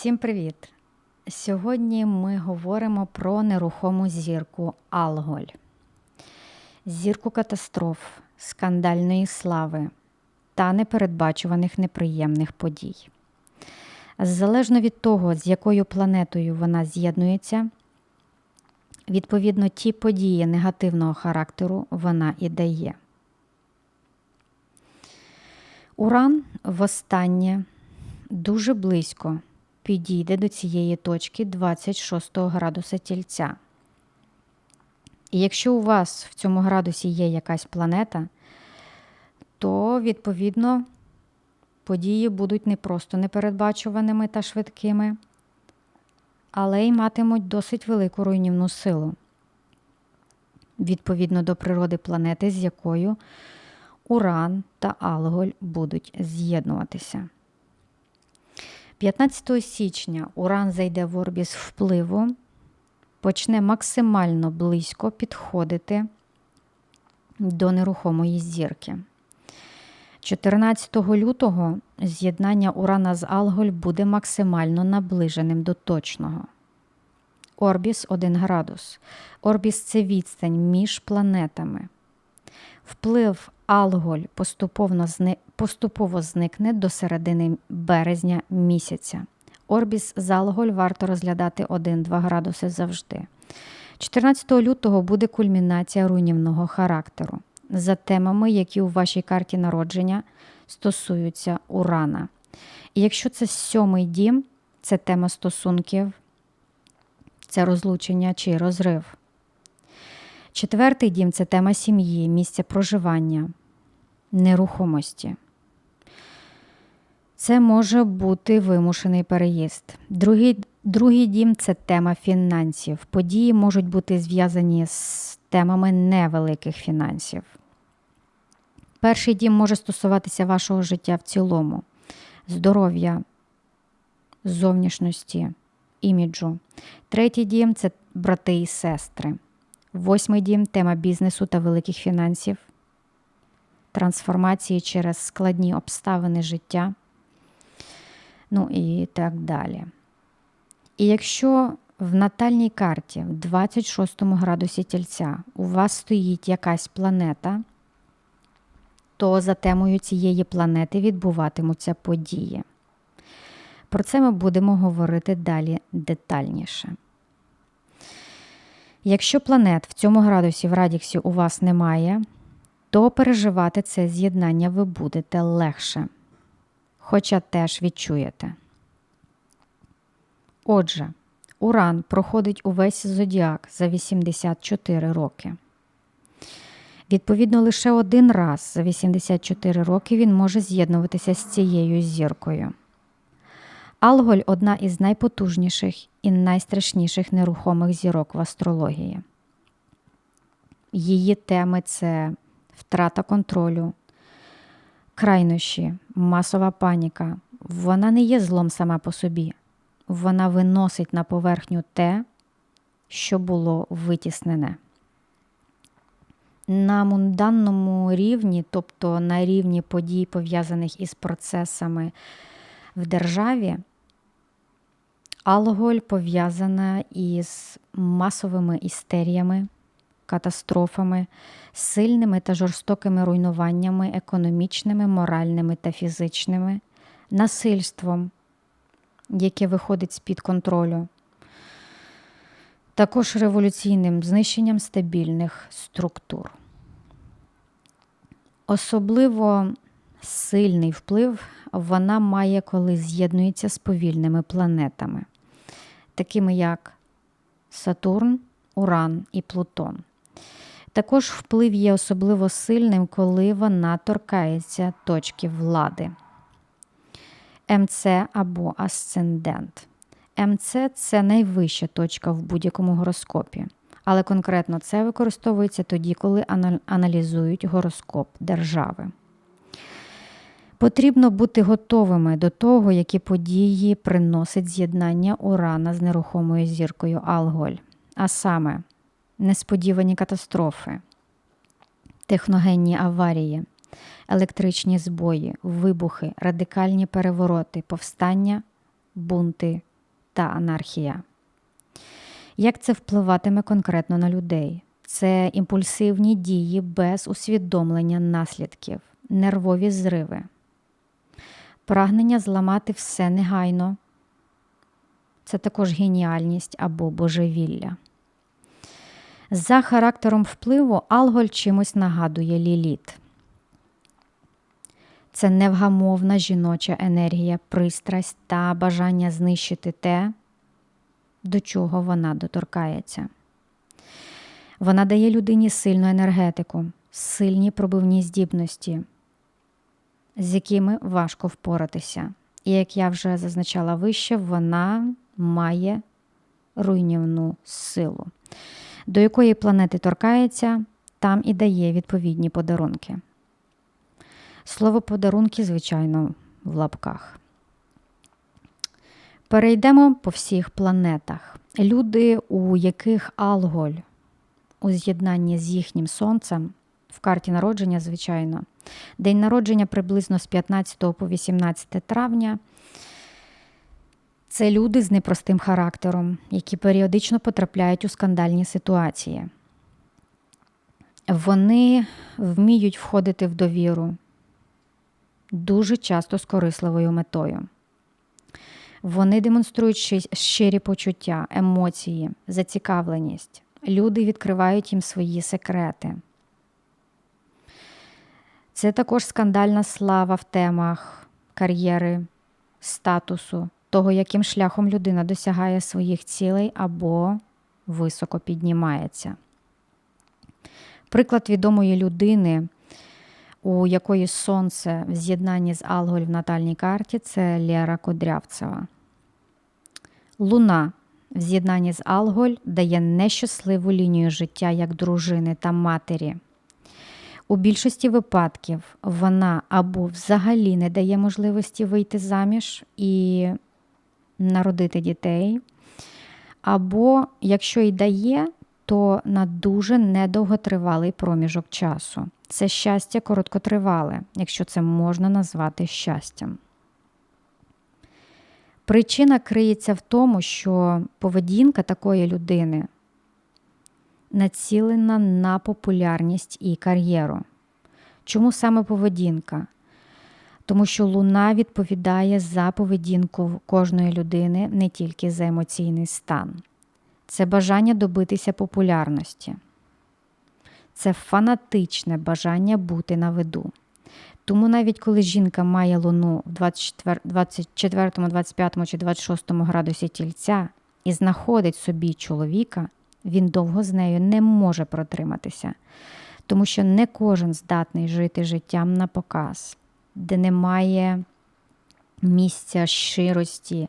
Всім привіт! Сьогодні ми говоримо про нерухому зірку Алголь, зірку катастроф, скандальної слави та непередбачуваних неприємних подій. Залежно від того, з якою планетою вона з'єднується, відповідно ті події негативного характеру вона і дає. Уран востаннє дуже близько підійде до цієї точки 26 градуса тільця. І якщо у вас в цьому градусі є якась планета, то, відповідно, події будуть не просто непередбачуваними та швидкими, але й матимуть досить велику руйнівну силу, відповідно до природи планети, з якою Уран та Алголь будуть з'єднуватися. 15 січня Уран зайде в орбіс впливу, почне максимально близько підходити до нерухомої зірки. 14 лютого з'єднання Урана з Алголь буде максимально наближеним до точного. Орбіс 1 градус. Орбіс це відстань між планетами. Вплив Алголь поступово, зни... поступово зникне до середини березня місяця. Орбіс з Алголь варто розглядати 1-2 градуси завжди. 14 лютого буде кульмінація руйнівного характеру за темами, які у вашій карті народження стосуються урана. І якщо це сьомий дім, це тема стосунків, це розлучення чи розрив. Четвертий дім це тема сім'ї, місця проживання, нерухомості. Це може бути вимушений переїзд. Другий другий дім це тема фінансів. Події можуть бути зв'язані з темами невеликих фінансів. Перший дім може стосуватися вашого життя в цілому, здоров'я, зовнішності, іміджу. Третій дім це брати і сестри. Восьмий дім тема бізнесу та великих фінансів, трансформації через складні обставини життя, ну і так далі. І якщо в натальній карті в 26 градусі тільця у вас стоїть якась планета, то за темою цієї планети відбуватимуться події. Про це ми будемо говорити далі детальніше. Якщо планет в цьому градусі в радіксі у вас немає, то переживати це з'єднання ви будете легше, хоча теж відчуєте. Отже, Уран проходить увесь зодіак за 84 роки. Відповідно, лише один раз за 84 роки він може з'єднуватися з цією зіркою. Алголь одна із найпотужніших і найстрашніших нерухомих зірок в астрології. Її теми це втрата контролю, крайнощі, масова паніка. Вона не є злом сама по собі. Вона виносить на поверхню те, що було витіснене. На мунданному рівні, тобто на рівні подій, пов'язаних із процесами в державі, Алголь пов'язана із масовими істеріями, катастрофами, сильними та жорстокими руйнуваннями, економічними, моральними та фізичними, насильством, яке виходить з-під контролю, також революційним знищенням стабільних структур. Особливо сильний вплив вона має, коли з'єднується з повільними планетами такими як Сатурн, Уран і Плутон. Також вплив є особливо сильним, коли вона торкається точки влади. МЦ або асцендент. МЦ це найвища точка в будь-якому гороскопі, але конкретно це використовується тоді, коли аналізують гороскоп держави. Потрібно бути готовими до того, які події приносить з'єднання Урана з нерухомою зіркою Алголь, а саме несподівані катастрофи, техногенні аварії, електричні збої, вибухи, радикальні перевороти, повстання, бунти, та анархія. Як це впливатиме конкретно на людей? Це імпульсивні дії без усвідомлення наслідків, нервові зриви, прагнення зламати все негайно. Це також геніальність або божевілля. За характером впливу алголь чимось нагадує ліліт. Це невгамовна жіноча енергія, пристрасть та бажання знищити те, до чого вона доторкається. Вона дає людині сильну енергетику, сильні пробивні здібності, з якими важко впоратися. І як я вже зазначала вище, вона має руйнівну силу, до якої планети торкається, там і дає відповідні подарунки. Слово подарунки, звичайно, в лапках. Перейдемо по всіх планетах. Люди, у яких алголь у з'єднанні з їхнім сонцем, в карті народження, звичайно, день народження приблизно з 15 по 18 травня. Це люди з непростим характером, які періодично потрапляють у скандальні ситуації. Вони вміють входити в довіру дуже часто з корисливою метою. Вони демонструють щирі почуття, емоції, зацікавленість. Люди відкривають їм свої секрети. Це також скандальна слава в темах кар'єри, статусу, того, яким шляхом людина досягає своїх цілей або високо піднімається. Приклад відомої людини, у якої сонце в з'єднанні з Алголь в натальній карті, це Лєра Кудрявцева. Луна в з'єднанні з Алголь дає нещасливу лінію життя як дружини та матері. У більшості випадків вона або взагалі не дає можливості вийти заміж і народити дітей, або, якщо й дає, то на дуже недовготривалий проміжок часу. Це щастя короткотривале, якщо це можна назвати щастям. Причина криється в тому, що поведінка такої людини націлена на популярність і кар'єру. Чому саме поведінка? Тому що луна відповідає за поведінку кожної людини не тільки за емоційний стан. Це бажання добитися популярності. Це фанатичне бажання бути на виду. Тому навіть коли жінка має луну в 24, 24, 25 чи 26 градусі тільця і знаходить собі чоловіка, він довго з нею не може протриматися, тому що не кожен здатний жити життям на показ, де немає місця щирості,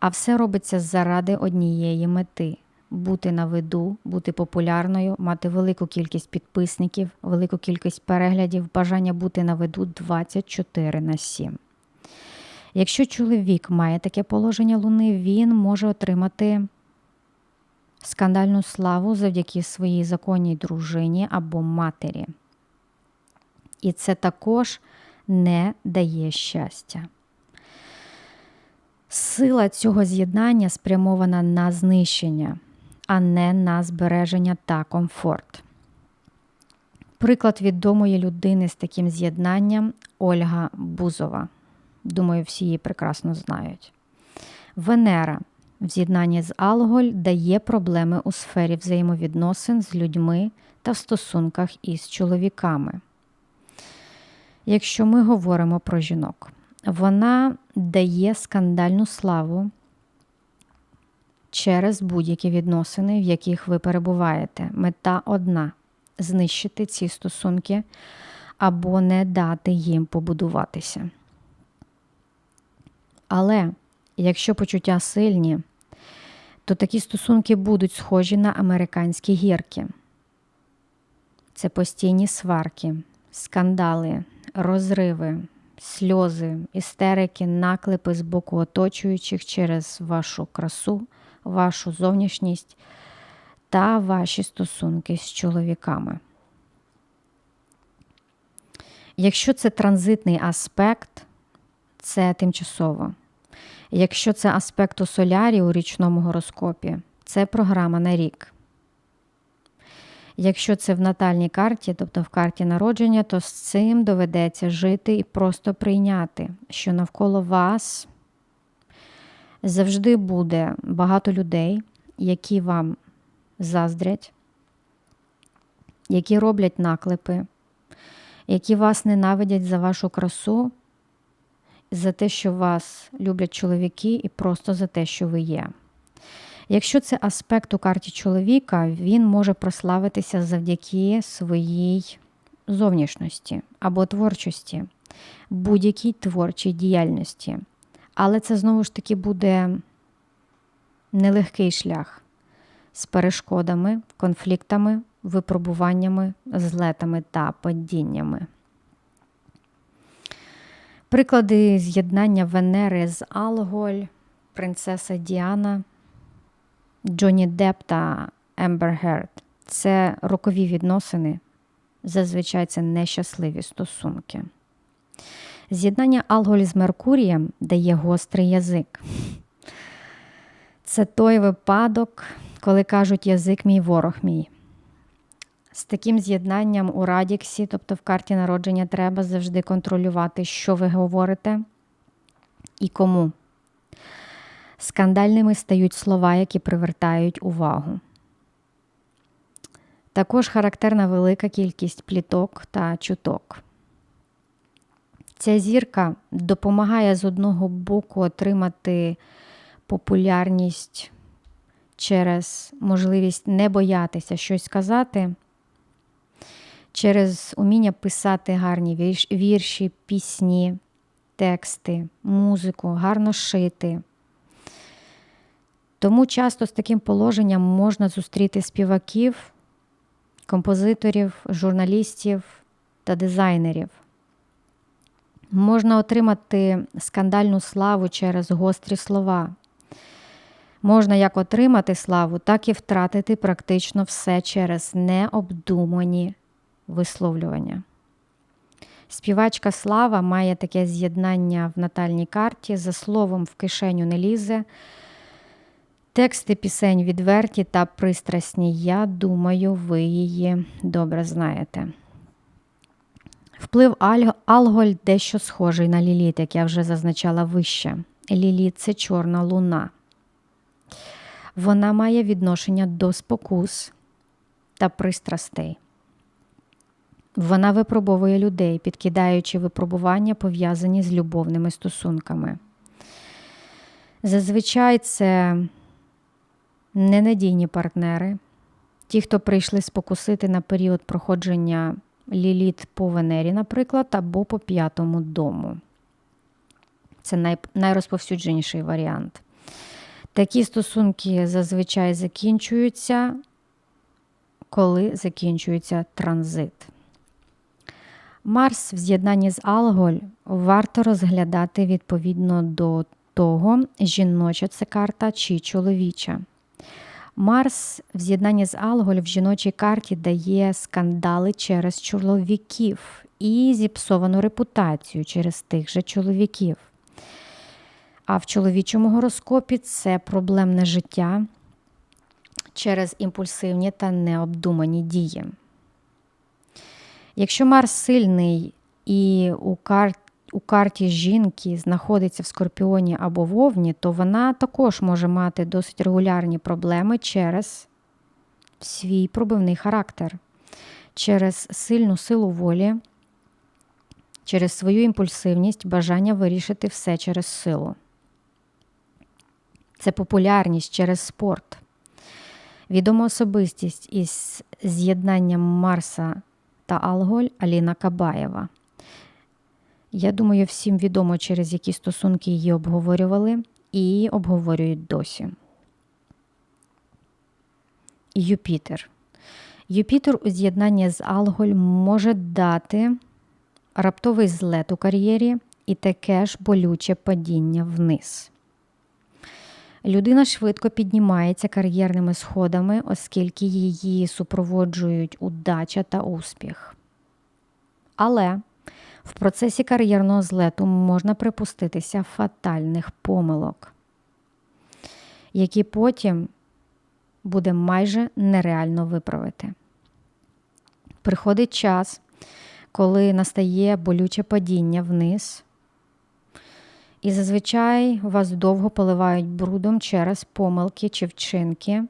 а все робиться заради однієї мети бути на виду, бути популярною, мати велику кількість підписників, велику кількість переглядів, бажання бути на виду 24 на 7. Якщо чоловік має таке положення Луни, він може отримати скандальну славу завдяки своїй законній дружині або матері. І це також не дає щастя. Сила цього з'єднання спрямована на знищення, а не на збереження та комфорт. Приклад відомої людини з таким з'єднанням Ольга Бузова. Думаю, всі її прекрасно знають. Венера в з'єднанні з Алголь дає проблеми у сфері взаємовідносин з людьми та в стосунках із чоловіками. Якщо ми говоримо про жінок, вона дає скандальну славу через будь-які відносини, в яких ви перебуваєте. Мета одна знищити ці стосунки або не дати їм побудуватися. Але якщо почуття сильні, то такі стосунки будуть схожі на американські гірки. Це постійні сварки, скандали, розриви, сльози, істерики, наклепи з боку оточуючих через вашу красу, вашу зовнішність та ваші стосунки з чоловіками. Якщо це транзитний аспект, це тимчасово. Якщо це аспект у солярі у річному гороскопі, це програма на рік. Якщо це в натальній карті, тобто в карті народження, то з цим доведеться жити і просто прийняти, що навколо вас завжди буде багато людей, які вам заздрять, які роблять наклепи, які вас ненавидять за вашу красу, за те, що вас люблять чоловіки, і просто за те, що ви є. Якщо це аспект у карті чоловіка, він може прославитися завдяки своїй зовнішності або творчості, будь-якій творчій діяльності. Але це знову ж таки буде нелегкий шлях з перешкодами, конфліктами, випробуваннями, злетами та падіннями. Приклади з'єднання Венери з Алголь, принцеса Діана, Джонні Депп та Ембер Герд – це рокові відносини, зазвичай це нещасливі стосунки. З'єднання Алголь з Меркурієм дає гострий язик. Це той випадок, коли кажуть язик мій ворог мій. З таким з'єднанням у радіксі, тобто в карті народження, треба завжди контролювати, що ви говорите і кому. Скандальними стають слова, які привертають увагу. Також характерна велика кількість пліток та чуток. Ця зірка допомагає з одного боку отримати популярність через можливість не боятися щось сказати, через уміння писати гарні вірші, пісні, тексти, музику, гарно шити. Тому часто з таким положенням можна зустріти співаків, композиторів, журналістів та дизайнерів. Можна отримати скандальну славу через гострі слова. Можна як отримати славу, так і втратити практично все через необдумані висловлювання. Співачка Слава має таке з'єднання в натальній карті, за словом в кишеню не лізе. Тексти пісень відверті та пристрасні. Я думаю, ви її добре знаєте. Вплив Алголь дещо схожий на ліліт, як я вже зазначала вище. Ліліт це чорна луна. Вона має відношення до спокус та пристрастей. Вона випробовує людей, підкидаючи випробування, пов'язані з любовними стосунками. Зазвичай це ненадійні партнери, ті, хто прийшли спокусити на період проходження ліліт по Венері, наприклад, або по п'ятому дому. Це най, найрозповсюдженіший варіант. Такі стосунки зазвичай закінчуються, коли закінчується транзит. Марс в з'єднанні з Алголь варто розглядати відповідно до того, жіноча це карта чи чоловіча. Марс в з'єднанні з Алголь в жіночій карті дає скандали через чоловіків і зіпсовану репутацію через тих же чоловіків. А в чоловічому гороскопі це проблемне життя через імпульсивні та необдумані дії. Якщо Марс сильний і у карті у карті жінки знаходиться в скорпіоні або вовні, то вона також може мати досить регулярні проблеми через свій пробивний характер, через сильну силу волі, через свою імпульсивність, бажання вирішити все через силу. Це популярність через спорт. Відома особистість із з'єднанням Марса та Алголь Аліна Кабаєва. Я думаю, всім відомо, через які стосунки її обговорювали і обговорюють досі. Юпітер. Юпітер у з'єднанні з Алголь може дати раптовий злет у кар'єрі і таке ж болюче падіння вниз. Людина швидко піднімається кар'єрними сходами, оскільки її супроводжують удача та успіх. Але В процесі кар'єрного злету можна припуститися фатальних помилок, які потім буде майже нереально виправити. Приходить час, коли настає болюче падіння вниз, і зазвичай вас довго поливають брудом через помилки чи вчинки,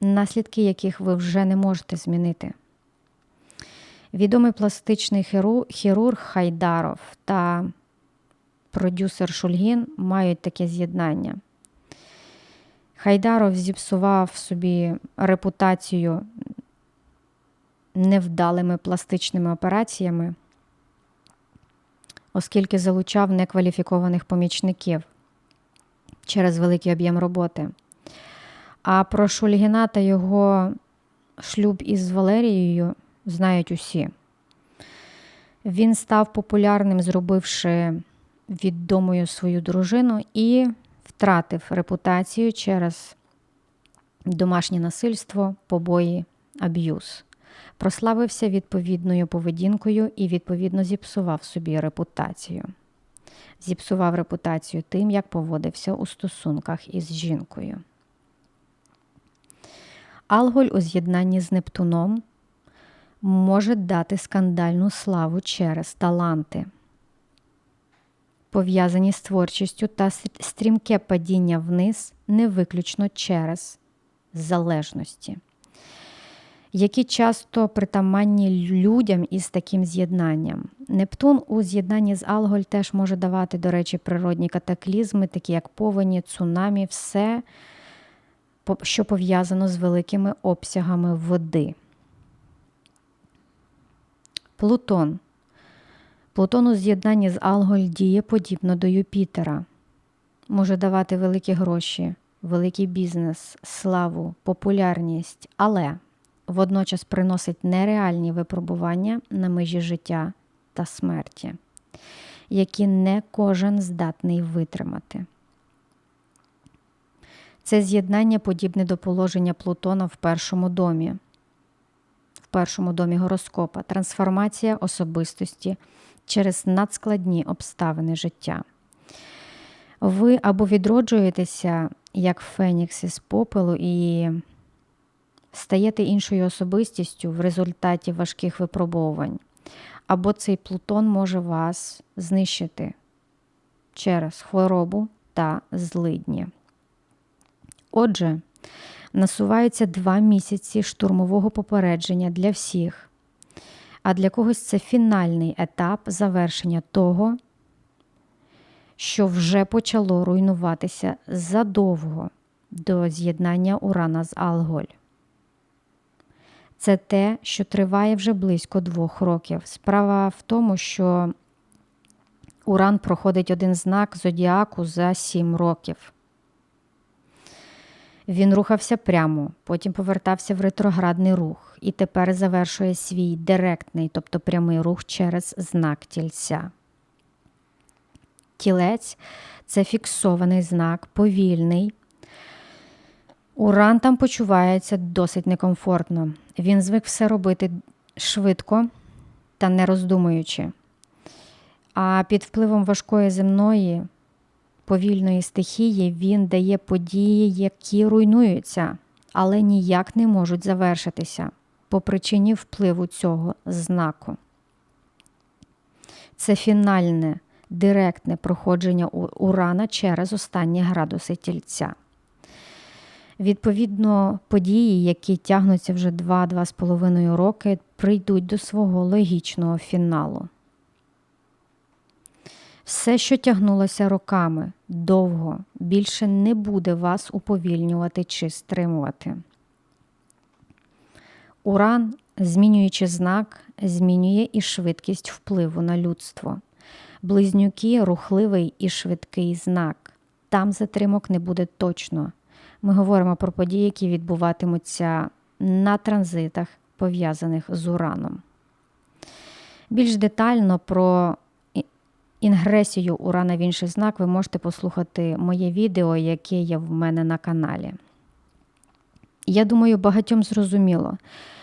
наслідки яких ви вже не можете змінити. Відомий пластичний хірург Хайдаров та продюсер Шульгін мають таке з'єднання. Хайдаров зіпсував собі репутацію невдалими пластичними операціями, оскільки залучав некваліфікованих помічників через великий об'єм роботи. А про Шульгіна та його шлюб із Валерією знають усі. Він став популярним, зробивши відомою свою дружину і втратив репутацію через домашнє насильство, побої, аб'юз. Прославився відповідною поведінкою і, відповідно, зіпсував собі репутацію. Зіпсував репутацію тим, як поводився у стосунках із жінкою. Алголь у з'єднанні з Нептуном може дати скандальну славу через таланти, пов'язані з творчістю та стрімке падіння вниз не виключно через залежності, які часто притаманні людям із таким з'єднанням. Нептун у з'єднанні з Алголь теж може давати, до речі, природні катаклізми, такі як повені, цунамі, все, що пов'язано з великими обсягами води. Плутон. Плутон у з'єднанні з Алголь діє подібно до Юпітера. Може давати великі гроші, великий бізнес, славу, популярність, але водночас приносить нереальні випробування на межі життя та смерті, які не кожен здатний витримати. Це з'єднання подібне до положення Плутона в першому домі в першому домі гороскопа трансформація особистості через надскладні обставини життя. Ви або відроджуєтеся як Фенікс із попелу і стаєте іншою особистістю в результаті важких випробовувань, або цей Плутон може вас знищити через хворобу та злидні. Отже, насуваються два місяці штурмового попередження для всіх, а для когось це фінальний етап завершення того, що вже почало руйнуватися задовго до з'єднання Урана з Алголь. Це те, що триває вже близько двох років. Справа в тому, що Уран проходить один знак зодіаку за сім років. Він рухався прямо, потім повертався в ретроградний рух і тепер завершує свій директний, тобто прямий рух через знак тільця. Тілець це фіксований знак, повільний. Уран там почувається досить некомфортно. Він звик все робити швидко та не роздумуючи. А під впливом важкої земної повільної стихії він дає події, які руйнуються, але ніяк не можуть завершитися по причині впливу цього знаку. Це фінальне, директне проходження урана через останні градуси тільця. Відповідно, події, які тягнуться вже 2-2,5 роки, прийдуть до свого логічного фіналу. Все, що тягнулося роками довго, більше не буде вас уповільнювати чи стримувати. Уран, змінюючи знак, змінює і швидкість впливу на людство. Близнюки рухливий і швидкий знак. Там затримок не буде точно. Ми говоримо про події, які відбуватимуться на транзитах, пов'язаних з ураном. Більш детально про інгресію урана в інший знак ви можете послухати моє відео, яке є в мене на каналі. Я думаю, багатьом зрозуміло,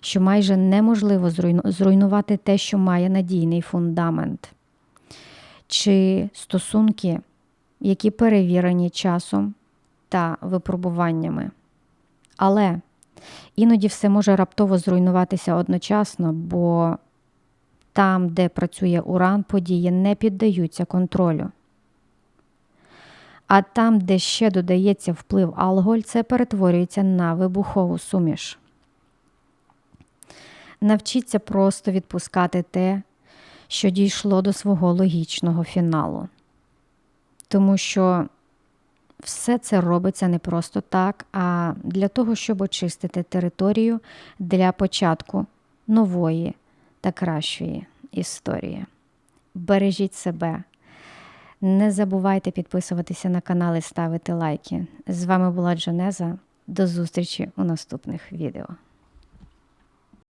що майже неможливо зруйнувати те, що має надійний фундамент, чи стосунки, які перевірені часом та випробуваннями. Але іноді все може раптово зруйнуватися одночасно, бо там, де працює уран, події не піддаються контролю. А там, де ще додається вплив алголь, це перетворюється на вибухову суміш. Навчіться просто відпускати те, що дійшло до свого логічного фіналу. Тому що все це робиться не просто так, а для того, щоб очистити територію для початку нової та кращої історії. Бережіть себе. Не забувайте підписуватися на канал і ставити лайки. З вами була Джанеза. До зустрічі у наступних відео.